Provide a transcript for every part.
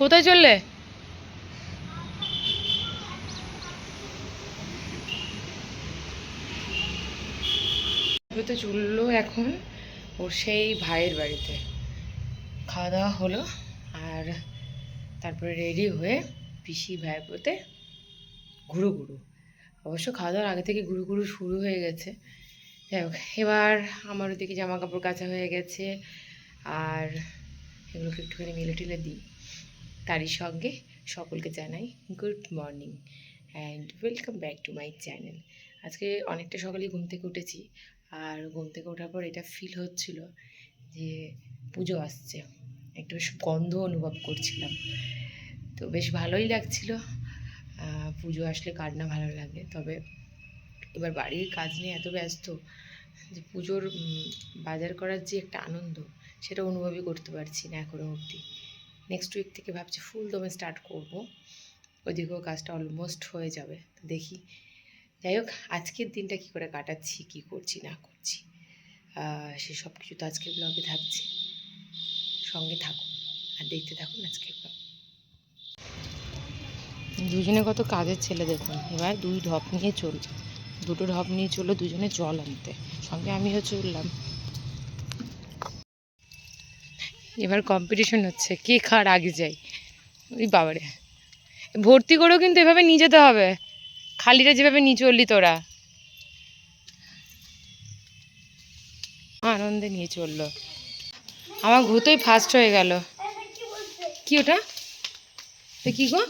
কোথায় চললে? তো চলল এখন ওর সেই ভাইয়ের বাড়িতে। খাওয়া দাওয়া হলো আর তারপরে রেডি হয়ে পিসি ভাইয়ের পোতে ঘুরু ঘুরু। অবশ্য খাওয়া দাওয়ার আগে থেকে ঘুরু ঘুরু শুরু হয়ে গেছে। যাই হোক, এবার আমার ওদিকে জামা কাপড় কাচা হয়ে গেছে আর এগুলোকে একটুখানি মিলে টিলে দিই। তারই সঙ্গে সকলকে জানাই good morning and welcome back to my channel আজকে অনেকটা সকালেই ঘুম থেকে উঠেছি আর ঘুম থেকে ওঠার পর এটা ফিল হচ্ছিল যে পুজো আসছে। একটু বেশ গন্ধ অনুভব করছিলাম। তো বেশ ভালোই লাগছিল। পুজো আসলে কার না ভালো লাগে? তবে এবার বাড়ির কাজ নিয়ে এত ব্যস্ত যে পুজোর বাজার করার যে একটা আনন্দ, সেটা অনুভবই করতে পারছি না এখনও অবধি। নেক্সট উইক থেকে ভাবছি ফুল দমে স্টার্ট করব। ওইদিকেও কাজটা অলমোস্ট হয়ে যাবে, দেখি। যাই হোক, আজকের দিনটা কি করে কাটাচ্ছি, কি করছি, না করছি সে সব কিছু তো আজকের ব্লগে থাকছে। সঙ্গে থাকুন, আর দেখতে থাকুন আজকের ব্লগ দুজনে কত কাজের ছেলে দেখুন, এবার দুই ঢপ নিয়ে চলছে। দুটো ঢপ নিয়ে চলল, দুজনে জল আনতে। সঙ্গে আমিও চললাম এবার কম্পিটিশন হচ্ছে, কে খার আগে যাই ওই বাবারে। ভর্তি করেও কিন্তু এভাবে নিয়ে যেতে হবে। খালিটা যেভাবে নিয়ে চললি তোরা। আনন্দে নিয়ে চলল। আমার ঘুতোই ফার্স্ট হয়ে গেল। কি ওটা? কি গো?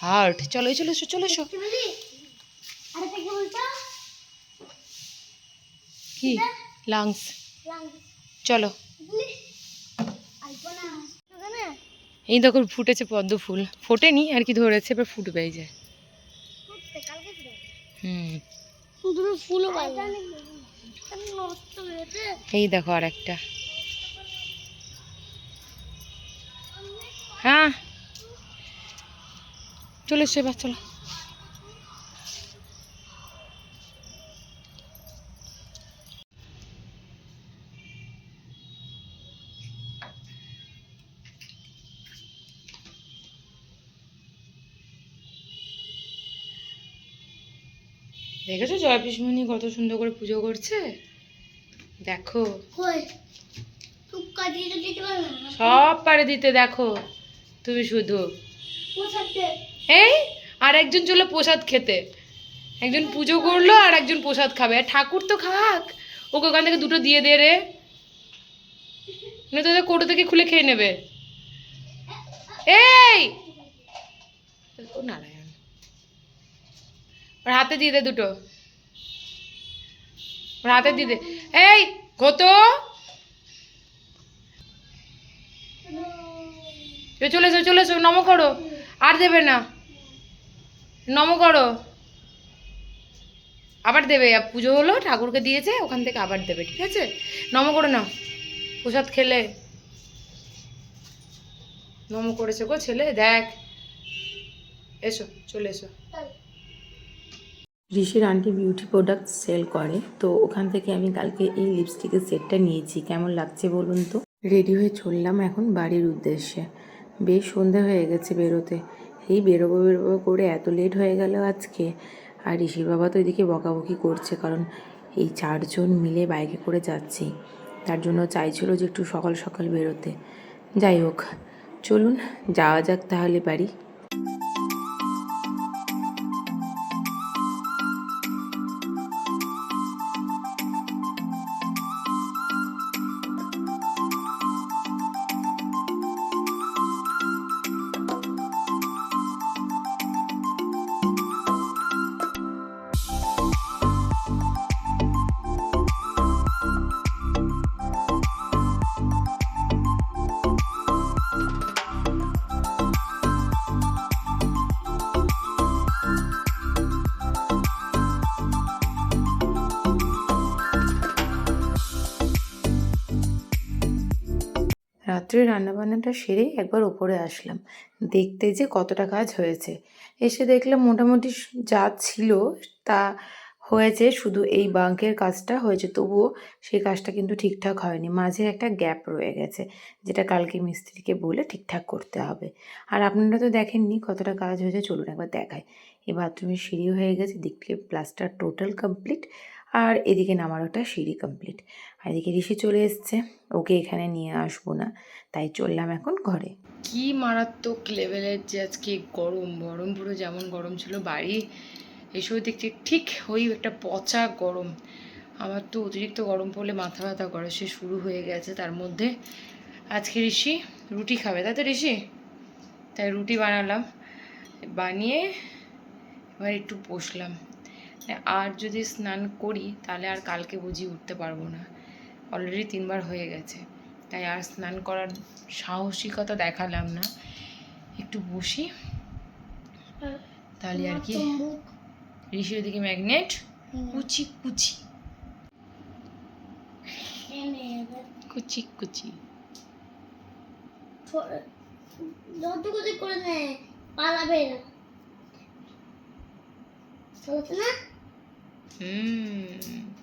হার্ট চলো চলে, এসো চলে, এসো। কি? লাংস চলো। এই দেখো, ফুটেছে পদ্ম ফুল। ফোটেনি, আর কি ধরেছে, এবার ফুটবে এই যে। হুম। এই দেখো আর একটা হ্যাঁ। চলে এসো এবার, চলো। দেখেছ জয় পিসমণি কত সুন্দর করে পুজো করছে? দেখো। সব পারে দিতে দেখো। তুমি শুধু। এই? আর একজন চলে প্রসাদ খেতে। একজন পুজো করল আর একজন প্রসাদ খাবে। আর ঠাকুর তো খাক। ওকে ওখান থেকে দুটো দিয়ে দে রে। নয়তো ওদের কোটো থেকে খুলে খেয়ে নেবে। এই! ও নারায়ণ। ওর হাতে দিয়ে দে দুটো। ওর হাতে দিয়ে দে। এই, কত? চলে এসো চলে এসো, নম করো। আর দেবে না। নম করো। আবার দেবে। পুজো হলো, ঠাকুরকে দিয়েছে, ওখান থেকে আবার দেবে, ঠিক আছে? নম করো না প্রসাদ খেলে। নম করেছে গো ছেলে। দেখ। এসো, চলে এসো। ঋষির আন্টি বিউটি প্রোডাক্ট সেল করে। তো ওখান থেকে আমি কালকে এই লিপস্টিকের সেটটা নিয়েছি। কেমন লাগছে বলুন তো? রেডি হয়ে চললাম এখন বাড়ির উদ্দেশ্যে। বেশ সন্ধে হয়ে গেছে বেরোতে। এই বেরোবো বেরোবো করে এত লেট হয়ে গেল আজকে। আর ঋষির বাবা তো এদিকে বকাবকি করছে কারণ এই চারজন মিলে বাইকে করে যাচ্ছি। তার জন্য চাইছিল যে একটু সকাল সকাল বেরোতে। যাই হোক, চলুন, যাওয়া যাক তাহলে বাড়ি। রাত্রে রান্নাবান্নাটা সেরে একবার ওপরে আসলাম। দেখতে যে কতটা কাজ হয়েছে। এসে দেখলাম মোটামুটি যা ছিল তা হয়েছে, শুধু এই বাঙ্কের কাজটা হয়েছে। তবুও সেই কাজটা কিন্তু ঠিকঠাক হয়নি। মাঝে একটা গ্যাপ রয়ে গেছে, যেটা কালকে মিস্ত্রিকে বলে ঠিকঠাক করতে হবে। আর আপনারা তো দেখেননি কতটা কাজ হয়েছে, চলুন একবার দেখায় এই বাথরুমের সিঁড়ি হয়ে গেছে দিকলে প্লাস্টার টোটাল কমপ্লিট। আর এদিকে নামার একটা সিঁড়ি কমপ্লিট আর এদিকে ঋষি চলে এসছে। ওকে এখানে নিয়ে আসব না। তাই চললাম এখন ঘরে। কি মারাত্মক লেভেলের যে আজকে গরম। গরম পুরো যেমন গরম ছিল বাড়ি এসব দেখছি ঠিক ওই একটা পচা গরম। আমার তো অতিরিক্ত গরম পড়লে মাথা ব্যথা করে। সে শুরু হয়ে গেছে। তার মধ্যে আজকে ঋষি রুটি খাবে। তাই তো ঋষি? তাই রুটি বানালাম। বানিয়ে এবার একটু বসলাম। আর যদি স্নান করি তাহলে আর কালকে বুঝি উঠতে পারব না। অলরেডি তিনবার হয়ে গেছে। তাই আর স্নান করার সাহসিকতা দেখালাম না। একটু বসি। তাহলে আর কি? ঋষির দিকে ম্যাগনেট কুচি কুচি। কুচি কুচি। করে পালাবে না। না? হুম